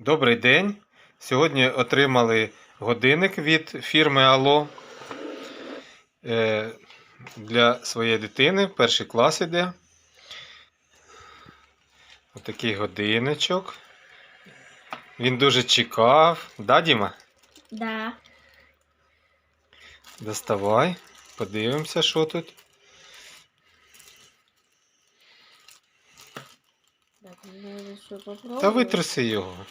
Добрий день. Сьогодні отримали годинник від фірми Ало е, для своєї дитини. Перший клас іде. Отакий годинничок. Він дуже чекав. Да, Діма? Да. Доставай. Подивимося, що тут. Попробовать. Та витруси його.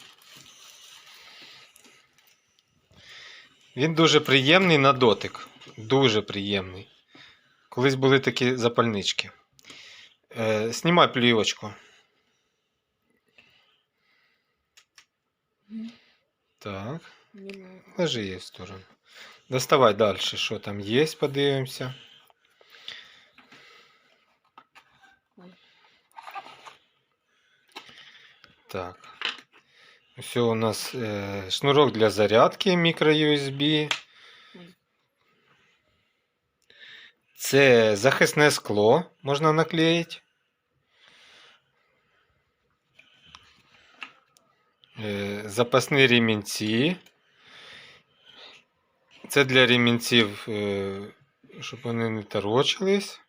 Він дуже приємний на дотик. Дуже приємний. Колись були такі запальнички. Е, знімай плівочку. Так, ложи її в сторону. Доставай далі, що там є, подивимося. Так. Все у нас е, шнурок для зарядки мікро-USB. Це захисне скло можна наклеїти. Е, Запасні ремінці. Це для ремінців, е, щоб вони не торочились.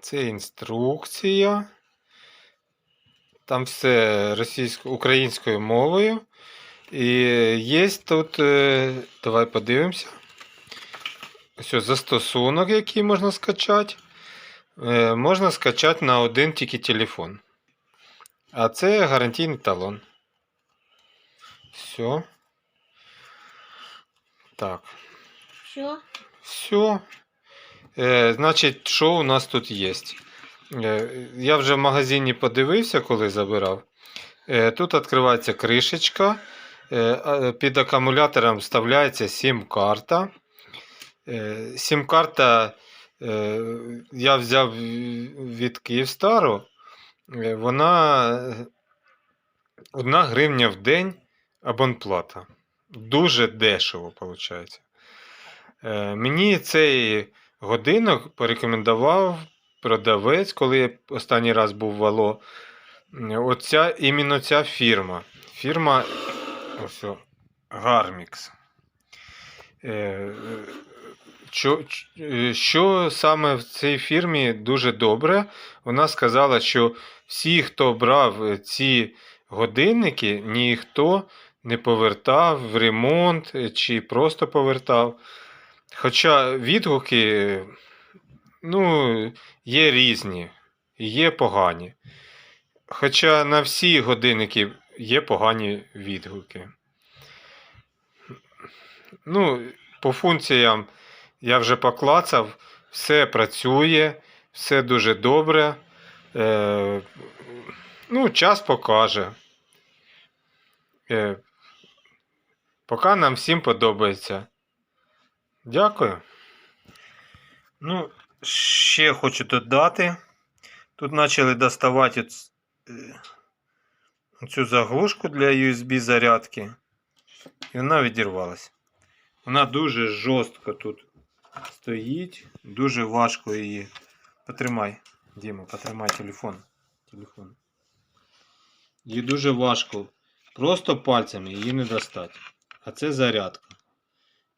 Це інструкція. Там все російською, українською мовою. І є тут, е, давай подивимося. Ось застосунок, який можна скачати. Е, Можна скачати на один тільки телефон. А це гарантійний талон. Все. Так. Все? Все. Значить, що у нас тут є? Е, я вже в магазині подивився, коли забирав. Е, тут відкривається кришечка. Е, під акумулятором вставляється сім-карта. Сім-карта я взяв від Київстару. Вона е, 1 гривня в день абонплата. Дуже дешево, виходить. Мені цей годинок порекомендував продавець, коли я останній раз був в Ало. Оця, іменно ця фірма. Фірма ось, о, Garmix. Е, е, Що, е, що саме в цій фірмі дуже добре, вона сказала, що всі, хто брав ці годинники, ніхто не повертав в ремонт чи просто повертав. Хоча відгуки ну, є різні, є погані. Хоча на всі годинники є погані відгуки. Ну, по функціям я вже поклацав, все працює, все дуже добре. Е, ну, час покаже. Е, поки нам всім подобається. Дякую. Ну, ще хочу додати. Тут почали доставати е, цю заглушку для USB зарядки. І вона відірвалась. Вона дуже жорстко тут стоїть. Дуже важко її. Потримай, Діма, потримай телефон. телефон. Її дуже важко. Просто пальцями її не достати. А це зарядка.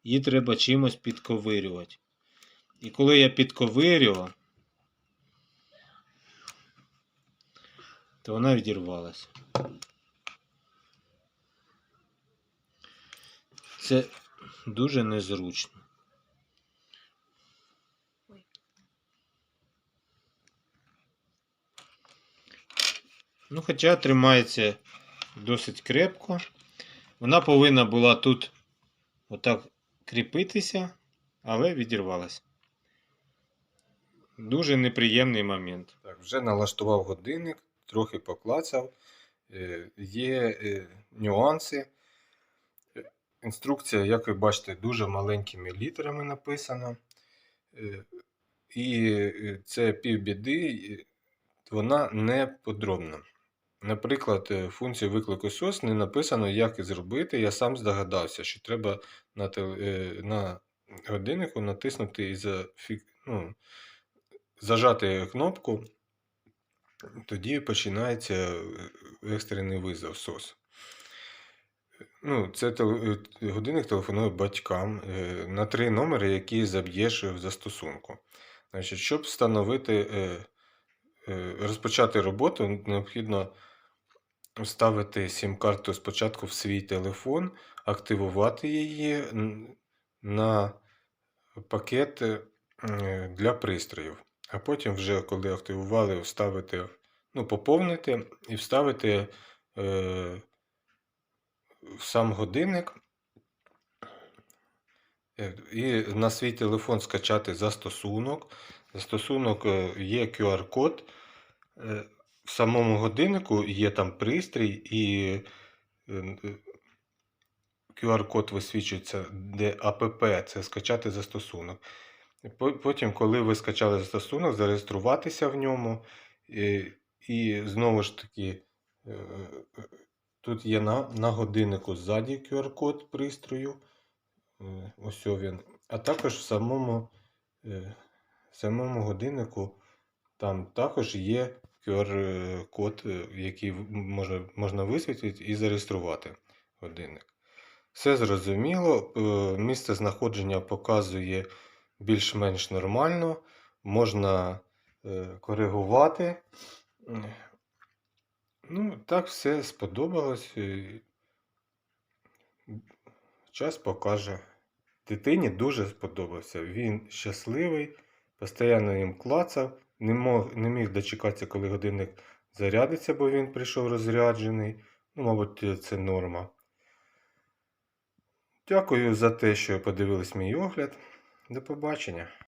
Її треба чимось підковирювати. І коли я підковирював, то вона відірвалася. Це дуже незручно. Ну, хоча тримається досить крепко. Вона повинна була тут отак кріпитися, але відірвалася. Дуже неприємний момент. Так, вже налаштував годинник, трохи поклацав. Е, Є е, нюанси. Е, Інструкція, як ви бачите, дуже маленькими літерами написана. І це півбіди, вона не подробна. Наприклад, функцію виклику SOS не написано, як і зробити. Я сам здогадався, що треба на, на годиннику натиснути і зафік... ну, зажати кнопку, тоді починається е, екстрений визов СОС. Ну, це е, годинник телефонує батькам е, на три номери, які заб'єш в застосунку. Значить, щоб встановити, розпочати роботу, необхідно вставити сім-карту спочатку в свій телефон, активувати її на пакет для пристроїв. А потім, вже коли активували, вставити, ну, поповнити і вставити е, в сам годинник. Е, І на свій телефон скачати застосунок. Застосунок е, є QR-код. Е, В самому годиннику є там пристрій і QR-код висвічується, де АПП це скачати застосунок. По- Потім, коли ви скачали застосунок, зареєструватися в ньому. І, і знову ж таки, е, тут є на, на годиннику ззаді QR-код пристрою. Е, Ось він. А також в самому, е, в самому годиннику там також є QR-код, який в- можна, висвітлити і зареєструвати годинник. Все зрозуміло. Місце знаходження показує більш-менш нормально. Можна е, коригувати. Ну, так все сподобалось. Час покаже. Дитині дуже сподобався. Він щасливий, постійно їм клацав, не, мог, не міг дочекатися, коли годинник зарядиться, бо він прийшов розряджений. Ну, мабуть, це норма. Дякую за те, що подивились мій огляд. До побачення.